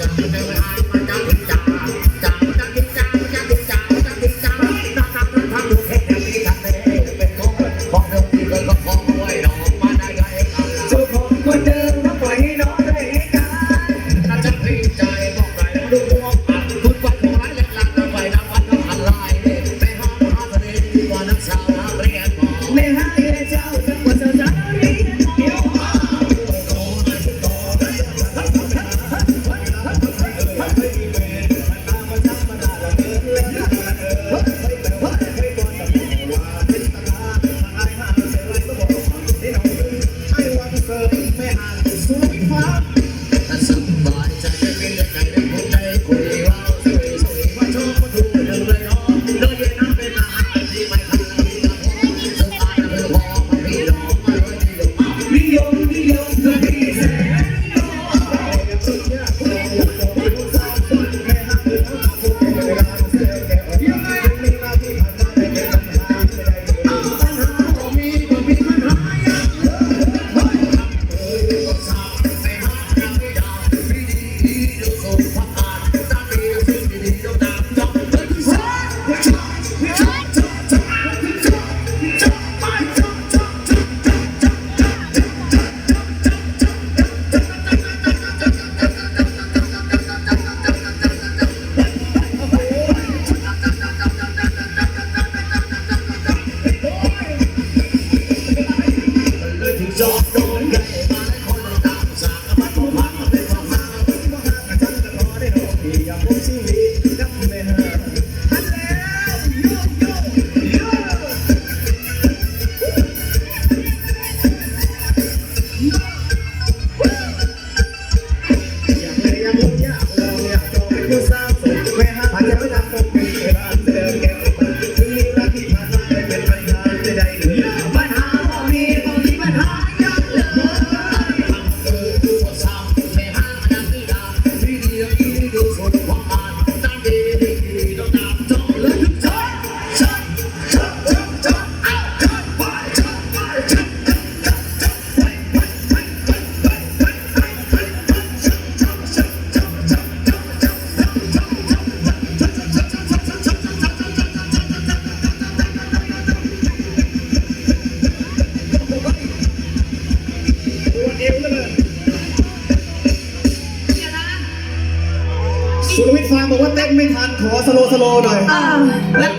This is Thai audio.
จำได้ไหม Jesus. เนี่ยากนี่ยเนี่ย คุณวิทย์ฟังบอกว่าเต้นไม่ทันขอสโลสโลหน่อย แล้ว